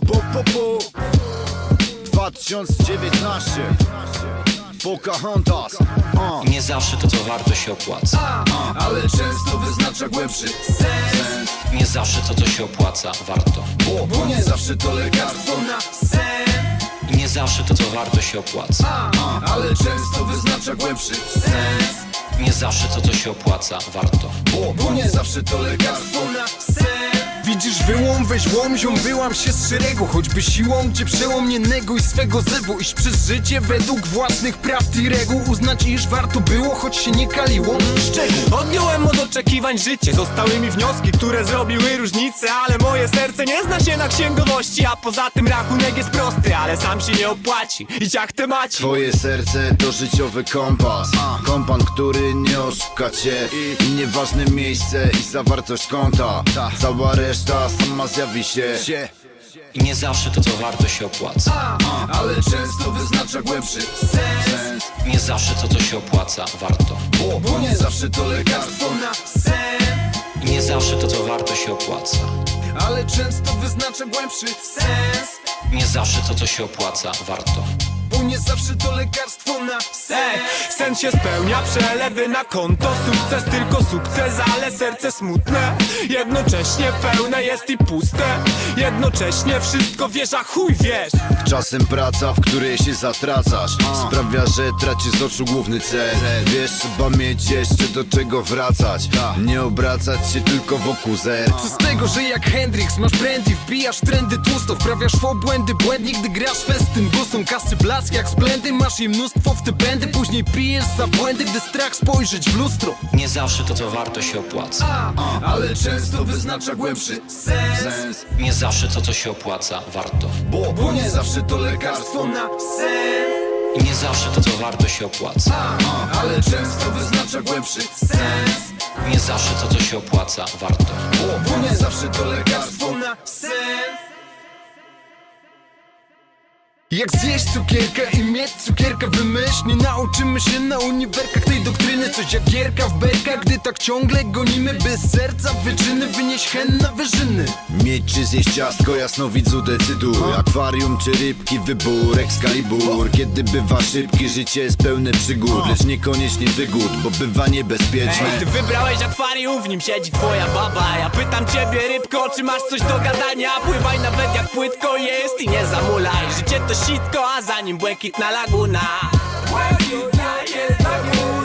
po, po, po, po 2019 Pocahontas uh. Nie zawsze to co warto się opłaca. Ale często wyznacza głębszy sens. Nie zawsze to co się opłaca warto. Bo, bo nie zawsze to lekarstwo na sen. Nie zawsze to co warto się opłaca. Ale często wyznacza głębszy sens. Nie zawsze to co się opłaca warto. Bo, bo nie zawsze to lekarstwo na sen Widzisz wyłom, weź łom, ziom, wyłam się z szeregu. Choćby siłą cię przełom, nie neguj swego zewu. Iść przez życie według własnych prawd i reguł. Uznać, iż warto było, choć się nie kaliło. Szczegół. Odjąłem od oczekiwań życie. Zostały mi wnioski, które zrobiły różnicę Ale moje serce nie zna się na księgowości A poza tym rachunek jest prosty, ale sam się nie opłaci. I jak te maci. Twoje serce to życiowy kompas. Kompan, który nie oszuka cię I nieważne miejsce i zawartość konta. Cała reszta sama zjawi się. I nie zawsze to co warto się opłaca. Ale często wyznacza głębszy sens. Nie zawsze to co się opłaca warto. Bo, bo nie zawsze to lekarstwo na sen. I nie zawsze to co warto się opłaca. Ale często wyznacza głębszy sens. Nie zawsze to co się opłaca warto. Bo nie zawsze to lekarstwo na Ej, sen się spełnia, przelewy na konto. Sukces, tylko sukces, ale serce smutne. Jednocześnie pełne jest i puste. Jednocześnie wszystko wiesz, a chuj wiesz. Czasem praca, w której się zatracasz Sprawia, że tracisz z oczu główny cel. Wiesz, trzeba mieć jeszcze do czego wracać. Nie obracać się tylko wokół zer. Co z tego, że jak Hendrix masz brandy Wbijasz trendy tłusto, wprawiasz w obłędy Błędnik, gdy grasz festyn Bo są kasy blask jak splendy Masz jej mnóstwo w te pędy Później pijesz za błędy, gdy strach spojrzeć w lustro. Nie zawsze to co warto się opłaca. Ale często wyznacza głębszy sens. Nie zawsze to co się opłaca warto. Bo, bo nie zawsze to lekarstwo na sen. I nie zawsze to co warto się opłaca. Ale często wyznacza głębszy sens. Nie zawsze to co się opłaca warto. Bo, bo nie zawsze to lekarstwo Jak zjeść cukierka i mieć cukierka wymyśl Nie nauczymy się na uniwerkach tej doktryny. Coś jak gierka w berkach, gdy tak ciągle gonimy By z serca wyczyny wynieść hen na wyżyny. Mieć czy zjeść ciastko, jasnowidzu decyduj Akwarium czy rybki, wybór, Excalibur Kiedy bywa szybki, życie jest pełne przygód. Lecz niekoniecznie wygód, bo bywa niebezpieczne Ej, ty wybrałeś akwarium, w nim siedzi twoja baba. Ja pytam ciebie rybko, czy masz coś do gadania? Pływaj nawet jak płytko jest i nie zamulaj. Życie to sitko, a za nim błękitna laguna. Błękitna jest laguna.